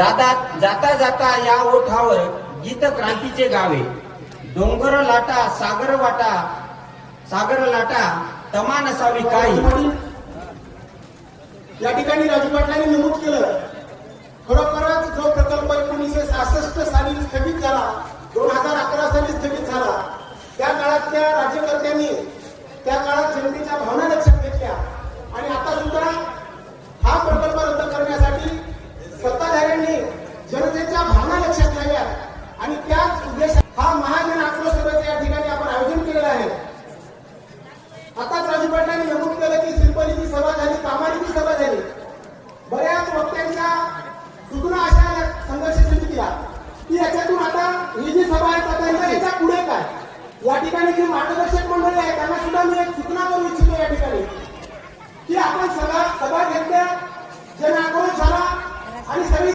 जाता जाता जाता या ओठावर गीत क्रांतीचे गावे. डोंगर लाटा सागर वाटा सागर लाटा तमा नसावी काही. या ठिकाणी राजू पाटलांनी नमूद केलं. बऱ्याच वक्त्यांच्या सूचना अशा संघर्ष समितीला की याच्यातून आता ही जी सभा आहे आता याच्या- पुढे काय? या ठिकाणी जी मार्गदर्शक मंडळी आहे त्यांना सुद्धा मी एक सूचना करू इच्छितो या ठिकाणी. की आपण सभा सभा घेतल्या जन आक्रोश झाला आणि सगळी